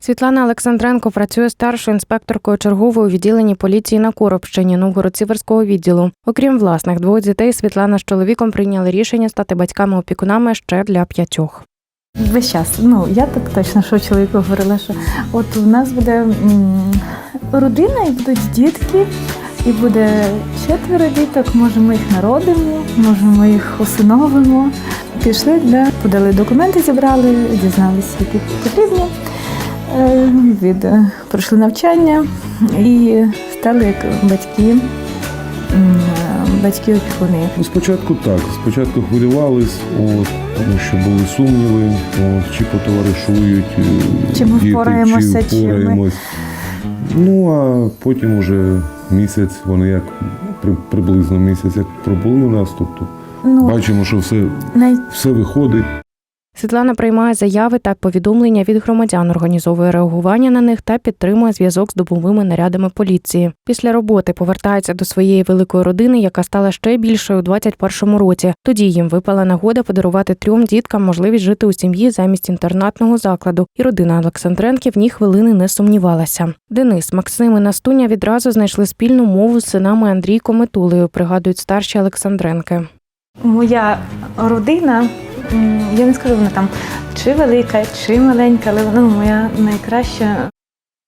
Світлана Олександренко працює старшою інспекторкою чергової у відділенні поліції на Коробщині Новгород-Сіверського відділу. Окрім власних двох дітей, Світлана з чоловіком прийняли рішення стати батьками-опікунами ще для п'ятьох. Весь час. Ну я так точно, що чоловіку говорила, що от у нас буде родина і будуть дітки, і буде четверо діток. Може, ми їх народимо, може, ми їх усиновимо. Пішли для подали документи, зібрали, дізналися, які потрібні. Е, Від е, пройшли навчання і стали як батьки, батьки опікуни. Ну, Спочатку так, спочатку хвилювались, от, тому що були сумніви, от, чи потоваришують е, Чи ми діти, впораємося, чи чи ми- впораємось. Ну а потім уже місяць, вони як при- приблизно місяць як пробули у нас, тобто Ну, бачимо, що все, най... все виходить. Світлана приймає заяви та повідомлення від громадян, організовує реагування на них та підтримує зв'язок з добовими нарядами поліції. Після роботи повертається до своєї великої родини, яка стала ще більшою у 21-му році. Тоді їм випала нагода подарувати трьом діткам можливість жити у сім'ї замість інтернатного закладу, і родина Олександренків ні хвилини не сумнівалася. Денис, Максим і Настуня відразу знайшли спільну мову з синами Андрійком і пригадують старші Олександренки. моя родина, я не скажу, вона там чи велика, чи маленька, але вона моя найкраща.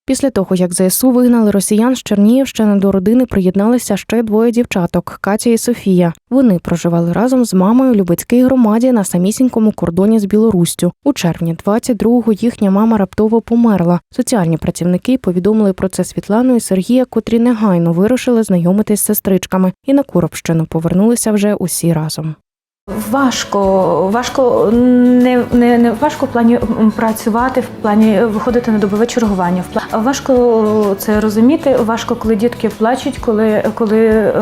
Після того, як ЗСУ вигнали росіян з Чернігівщини до родини приєдналися ще двоє дівчаток Катя і Софія. Вони проживали разом з мамою у Любецькій громаді на самісінькому кордоні з Білоруссю. У червні 22-го їхня мама раптово померла. Соціальні працівники повідомили про це Світлану і Сергія, котрі негайно вирушили знайомитись з сестричками, і на Коробщину повернулися вже усі разом. Важко, важко не, не, не важко в плані працювати, в плані виходити на добове чергування. Важко це розуміти. Важко, коли дітки плачуть, коли, коли е,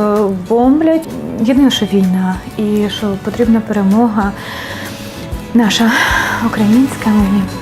бомблять. Єдине, що війна і що потрібна перемога наша українська. Ми